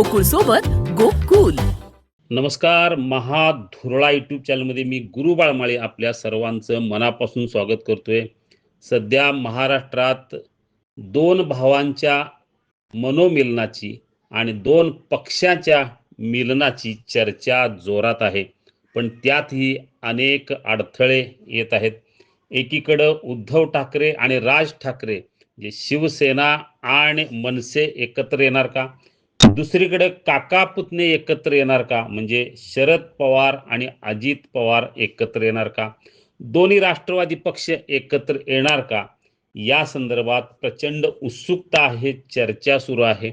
गोकुळ सोबत गोकुल. नमस्कार महाधुरळा यूट्यूब चॅनलमध्ये मी गुरु बाळमाळे आपल्या सर्वांचं मनापासून स्वागत करतोय. सध्या महाराष्ट्रात दोन भावांच्या मनोमिलनाची आणि दोन पक्षाच्या मिलनाची चर्चा जोरात आहे. पण त्यातही अनेक अडथळे येत आहेत. एकीकडं उद्धव ठाकरे आणि राज ठाकरे जे शिवसेना आणि मनसे एकत्र येणार का? दुसरीकडे काका पुतणे एकत्र येणार का? म्हणजे शरद पवार आणि अजित पवार एकत्र येणार का? दोन्ही राष्ट्रवादी पक्ष एकत्र येणार का? या संदर्भात प्रचंड उत्सुकता आहे चर्चा सुरू आहे.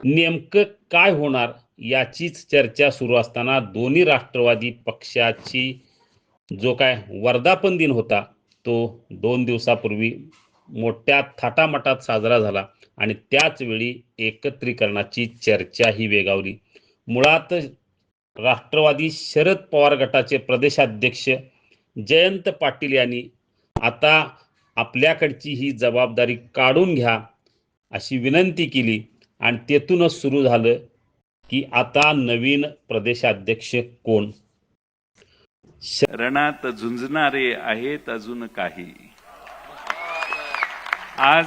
नेमकं काय होणार याचीच चर्चा सुरू असताना दोन्ही राष्ट्रवादी पक्षाची जो काय वर्धापन दिन होता तो दोन दिवसापूर्वी मोठ्या थाटामाटात साजरा झाला. आणि त्याच वेळी एकत्रीकरणाची चर्चाही वेगावली. मुळात राष्ट्रवादी शरद पवार गटाचे प्रदेशाध्यक्ष जयंत पाटील यांनी आता आपल्याकडची ही जबाबदारी काढून घ्या अशी विनंती केली आणि तेथूनच सुरू झालं की आता नवीन प्रदेशाध्यक्ष कोण? शरणात झुंजणारे आहेत अजून काही. आज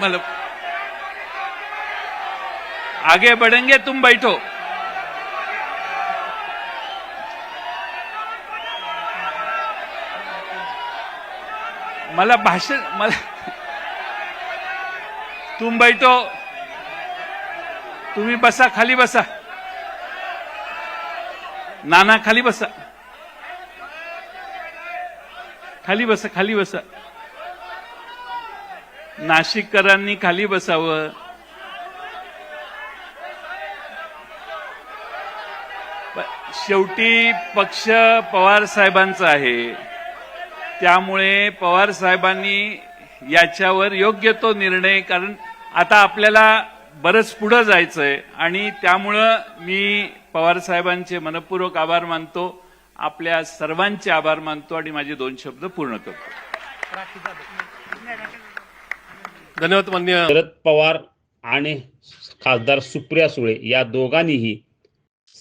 मला आगे बढ़ेंगे तुम बैठो। मला भाषण मला तुम बैठो। तुम्ही बसा खाली बसा। नाना खाली बसा। खाली बसा खाली बसा। नाशिककरांनी खाली बसावं. शेवटी पक्ष पवार साहेबांचा आहे. त्यामुळे पवार साहेबांनी याच्यावर योग्य तो निर्णय कारण आता आपल्याला बरंच पुढं जायचंय. आणि त्यामुळं मी पवार साहेबांचे मनपूर्वक आभार मानतो आपल्या सर्वांचे आभार मानतो आणि माझे दोन शब्द पूर्ण करतो. धन्यवाद मान्य शरद पवार आणि खासदार सुप्रिया सुळे या दोघांनीही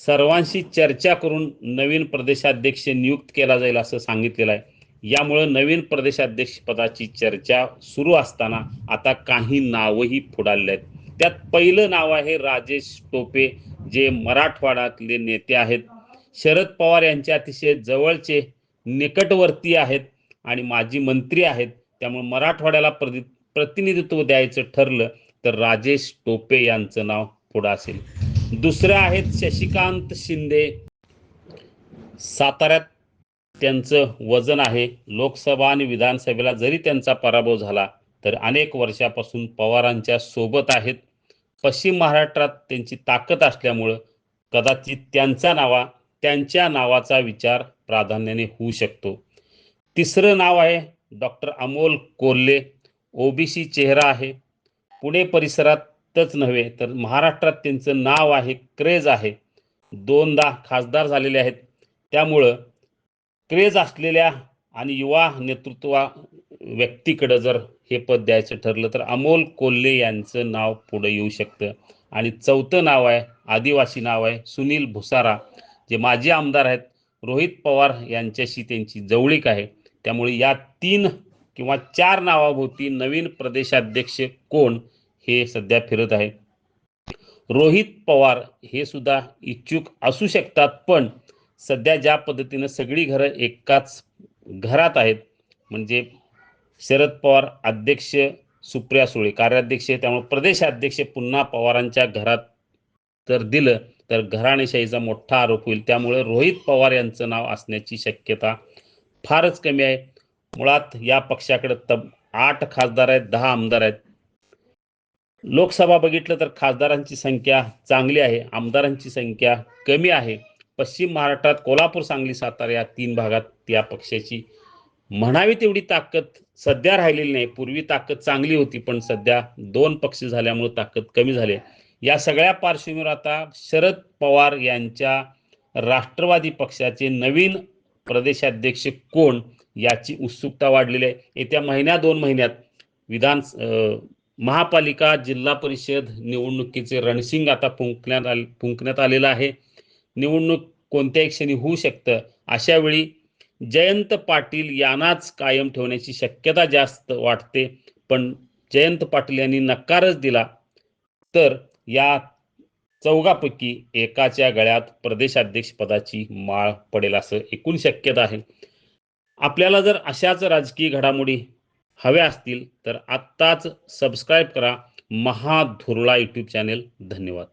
सर्वांशी चर्चा करून नवीन प्रदेशाध्यक्ष नियुक्त केला जाईल असं सांगितलेलं आहे. यामुळे नवीन प्रदेशाध्यक्ष पदाची चर्चा सुरू असताना आता काही नावही फुडाली आहेत. त्यात पहिलं नाव आहे राजेश टोपे जे मराठवाड्यातले नेते आहेत. शरद पवार यांचे अतिशय जवळचे निकटवर्ती आहेत आणि माजी मंत्री आहेत. त्यामुळे मराठवाड्याला प्रतिनिधित्व द्यायचं ठरलं तर राजेश टोपे यांचं नाव पुढं असेल. दुसरं आहेत शशिकांत शिंदे. साताऱ्यात त्यांचं वजन आहे. लोकसभा आणि विधानसभेला जरी त्यांचा पराभव झाला तर अनेक वर्षापासून पवारांच्या सोबत आहेत. पश्चिम महाराष्ट्रात त्यांची ताकद असल्यामुळं कदाचित त्यांचा नावा त्यांच्या नावाचा विचार प्राधान्याने होऊ शकतो. तिसरं नाव आहे डॉक्टर अमोल कोल्हे. ओबीसी चेहरा आहे. पुणे परिसरातच नव्हे तर महाराष्ट्रात त्यांचं नाव आहे क्रेज आहे. दोनदा खासदार झालेले आहेत. त्यामुळं क्रेज असलेल्या आणि युवा नेतृत्वा व्यक्तीकडं जर हे पद द्यायचं ठरलं तर अमोल कोल्हे यांचं नाव पुढे येऊ शकतं. आणि चौथं नाव आहे आदिवासी नाव आहे सुनील भुसारा जे माजी आमदार आहेत. रोहित पवार यांच्याशी त्यांची जवळीक आहे. त्यामुळे या तीन किंवा चार नावाभोवती नवीन प्रदेशाध्यक्ष कोण हे सध्या फिरत आहे. रोहित पवार हे सुद्धा इच्छुक असू शकतात पण सध्या ज्या पद्धतीनं सगळी घरं एकाच घरात आहेत म्हणजे शरद पवार अध्यक्ष सुप्रिया सुळे कार्याध्यक्ष त्यामुळे प्रदेशाध्यक्ष पुन्हा पवारांच्या घरात जर दिलं तर घराणेशाहीचा मोठा आरोप होईल. त्यामुळे रोहित पवार यांचं नाव असण्याची शक्यता फारच कमी आहे. मुळात या पक्षाकडे तब आठ खासदार आहेत दहा आमदार आहेत. लोकसभा बघितलं तर खासदारांची संख्या चांगली आहे आमदारांची संख्या कमी आहे. पश्चिम महाराष्ट्रात कोल्हापूर सांगली सातारा या तीन भागात त्या पक्षाची म्हणावी तेवढी ताकद सध्या राहिलेली नाही. पूर्वी ताकद चांगली होती पण सध्या दोन पक्ष झाल्यामुळे ताकद कमी झाली या सगळ्या पार्श्वभूमीवर आता शरद पवार यांच्या राष्ट्रवादी पक्षाचे नवीन प्रदेशाध्यक्ष कोण? याची उत्सुकता वाढलेली आहे. येत्या महिन्या दोन महिन्यात विधान महापालिका जिल्हा परिषद निवडणुकीचे रणसिंग आता फुंकण्यात आले फुंकण्यात आलेलं आहे. निवडणूक कोणत्याही क्षणी होऊ शकतं. अशा वेळी जयंत पाटील यांनाच कायम ठेवण्याची शक्यता जास्त वाटते. पण जयंत पाटील यांनी नकारच दिला तर या चौघापैकी एकाच्या गळ्यात प्रदेशाध्यक्षपदाची माळ पडेल असं एकूण शक्यता आहे. आपल्याला जर अशाच राजकीय घडामोडी हव्या असतील तर आत्ताच सबस्क्राईब करा. महाधुरळा यूट्यूब चॅनेल धन्यवाद.